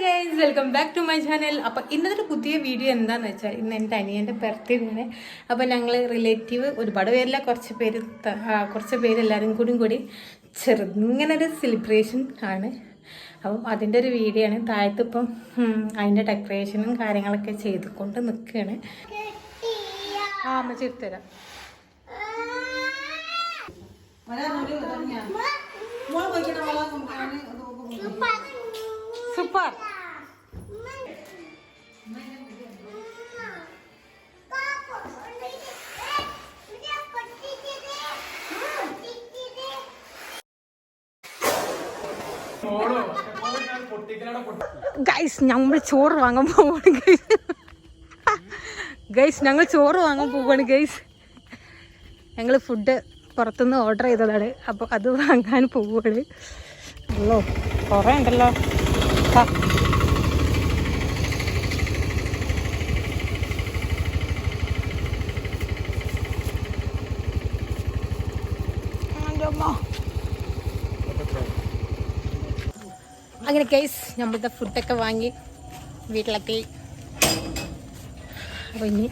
Guys welcome back to my channel അപ്പോൾ ഇന്നത്തെ പുതിയ വീഡിയോ എന്താന്ന് വെച്ചാൽ ഇന്ന് എന്റെ അനിയന്റെ ബർത്ത്ഡേ ആണ് അപ്പോൾ ഞങ്ങൾ റിലേറ്റീവ് ഒരുപാട് പേരില്ല കുറച്ച് പേര് കുറച്ച് പേര് എല്ലാവരും കൂടി കൂടി ചെറുങ്ങനെ ഒരു സെലിബ്രേഷൻ ആണ്. അപ്പം അതിന്റെ ഒരു വീഡിയോ ആണ്. താഴത്ത് ഇപ്പം അതിന്റെ ഡെക്കറേഷനും കാര്യങ്ങളൊക്കെ ചെയ്തുകൊണ്ട് നിൽക്കുകയാണ് ആ അമ്മ ചെറുത്തരാം സൂപ്പർ. ഗൈസ് ഞങ്ങൾ ചോറ് വാങ്ങാൻ പോവാണ് ഗൈസ് ഗൈസ് ഞങ്ങൾ ചോറ് വാങ്ങാൻ പോവാണ് ഗൈസ് ഞങ്ങൾ ഫുഡ് പുറത്തുനിന്ന് ഓർഡർ ചെയ്തതാണ്. അപ്പോൾ അത് വാങ്ങാൻ പോവുകയാണ് ഉള്ളോ? കുറേ ഉണ്ടല്ലോ. അങ്ങനെ കേസ് നമ്മളുടെ ഫുഡൊക്കെ വാങ്ങി വീട്ടിലെത്തി. അപ്പോൾ ഇനി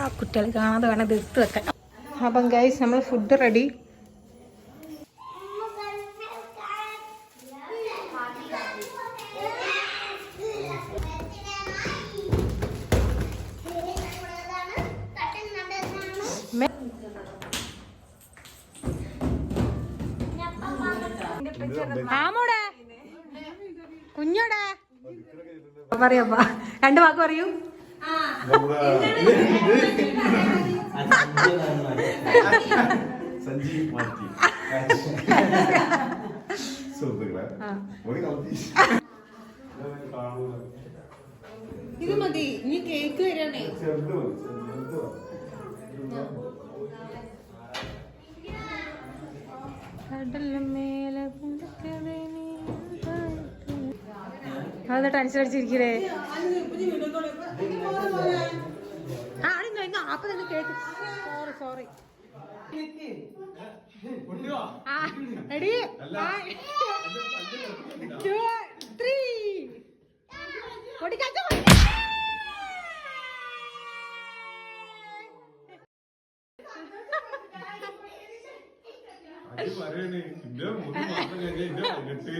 ആ കുട്ടികൾ കാണാതെ വേണം ഇത് എടുത്ത് വെക്കാൻ. അപ്പം ഗൈസ് നമ്മൾ ഫുഡ് റെഡി ആമോടെ കുഞ്ഞോടെ. പറയാ രണ്ട് വാക്ക് പറയൂ. സഞ്ജീവ് മാറ്റി സുഹൃത്തുക്കളെ ഒരു കളത്തി ഇത് മതി. ഇനി കേക്ക് വരണേ ചെറുത് അതെന്താ ടെൻഷൻ അടിച്ചിരിക്കണേ? ആ അവിടെ ഇങ്ങ ആപ്പ് തന്നെ കേക്ക്. സോറി സോറി ആ റെഡി ടു ത്രീ പൊടിക്കാച്ച? പറയണേ ഇന്റെ മൂന്ന് മാസം കഴിഞ്ഞ ഇന്റെ പതിനെട്ട്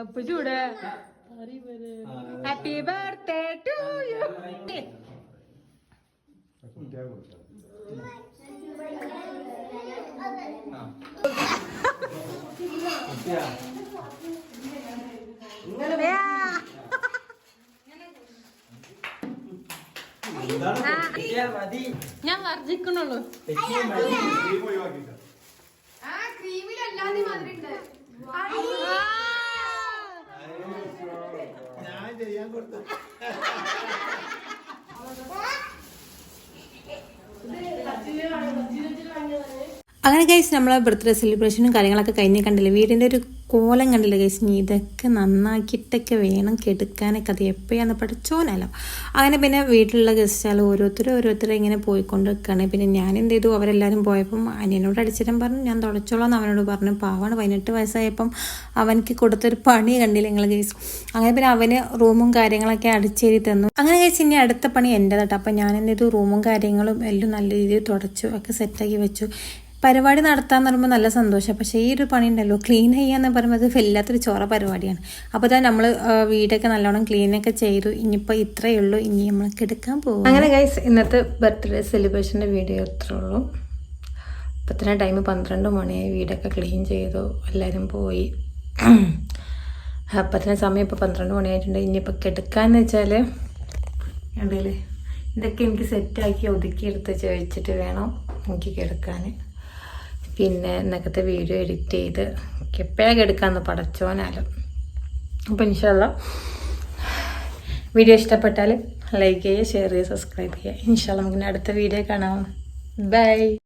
അപ്പൊ ചൂട്. ഹാപ്പി ബർത്ത്ഡേ ടു യു ഞാൻ വർജിക്കണുള്ളൂ. അങ്ങനെ ഗൈസ് നമ്മളെ ബർത്ത്ഡേ സെലിബ്രേഷനും കാര്യങ്ങളൊക്കെ കഴിഞ്ഞ് കണ്ടില്ലേ? വീടിന്റെ ഒരു കോലം കണ്ടില്ല നീ ഇതൊക്കെ നന്നാക്കിയിട്ടൊക്കെ വേണം കെടുക്കാനൊക്കെ. അത് എപ്പോഴാന്ന് പഠിച്ചോനല്ലോ. അങ്ങനെ പിന്നെ വീട്ടിലുള്ള ഗസ്റ്റാൽ ഓരോരുത്തരും ഓരോരുത്തരും ഇങ്ങനെ പോയിക്കൊണ്ട് നിൽക്കുകയാണ് പിന്നെ ഞാൻ എന്ത് ചെയ്തു? അവരെല്ലാവരും പോയപ്പം അനിയനോട് അടിച്ചിട്ടും പറഞ്ഞു ഞാൻ തുടച്ചോളാം എന്ന് അവനോട് പറഞ്ഞു. പാവാണ് പതിനെട്ട് വയസ്സായപ്പം അവനക്ക് കൊടുത്തൊരു പണി കണ്ടില്ല നിങ്ങൾ കേസ് അങ്ങനെ പിന്നെ അവന് റൂമും കാര്യങ്ങളൊക്കെ അടിച്ചേരി തന്നു. അങ്ങനെ കേസ് ഇനി അടുത്ത പണി എന്റെ കേട്ടോ അപ്പം ഞാൻ എന്ത് ചെയ്തു? റൂമും കാര്യങ്ങളും എല്ലാം നല്ല രീതിയിൽ തുടച്ചു ഒക്കെ സെറ്റാക്കി വെച്ചു. പരിപാടി നടത്താന്ന് പറയുമ്പോൾ നല്ല സന്തോഷം. പക്ഷേ ഈ ഒരു പണി ഉണ്ടല്ലോ ക്ലീൻ ചെയ്യാന്ന് പറയുമ്പോൾ അത് വല്ലാത്തൊരു ചോറ പരിപാടിയാണ്. അപ്പോൾ തന്നെ നമ്മൾ വീടൊക്കെ നല്ലോണം ക്ലീനൊക്കെ ചെയ്തു. ഇനിയിപ്പോൾ ഇത്രയേ ഉള്ളൂ. ഇനി നമ്മൾ കിടക്കാൻ പോകും അങ്ങനെ ഗൈസ് ഇന്നത്തെ ബർത്ത്ഡേ സെലിബ്രേഷന്റെ വീഡിയോ ഇത്രേ ഉള്ളൂ. ഇപ്പത്തിന് ടൈം പന്ത്രണ്ട് മണിയായി. വീടൊക്കെ ക്ലീൻ ചെയ്തു. എല്ലാവരും പോയി. അപ്പത്തിന് സമയം ഇപ്പോൾ പന്ത്രണ്ട് മണിയായിട്ടുണ്ട്. ഇനിയിപ്പോൾ കിടക്കാന്ന് വെച്ചാൽ കണ്ടില്ലേ? ഇതൊക്കെ എനിക്ക് സെറ്റാക്കി ഒതുക്കിയെടുത്ത് ചോദിച്ചിട്ട് വേണം എനിക്ക് കിടക്കാൻ പിന്നെ ഇന്നത്തെ വീഡിയോ എഡിറ്റ് ചെയ്ത് എപ്പോഴൊക്കെ എടുക്കാമെന്ന് പടച്ചോനാലും. അപ്പോൾ ഇൻഷാല്ല വീഡിയോ ഇഷ്ടപ്പെട്ടാൽ ലൈക്ക് ചെയ്യുക ഷെയർ ചെയ്യുക സബ്സ്ക്രൈബ് ചെയ്യുക. ഇൻഷാല്ല നമുക്ക് അടുത്ത വീഡിയോ കാണാം. ബൈ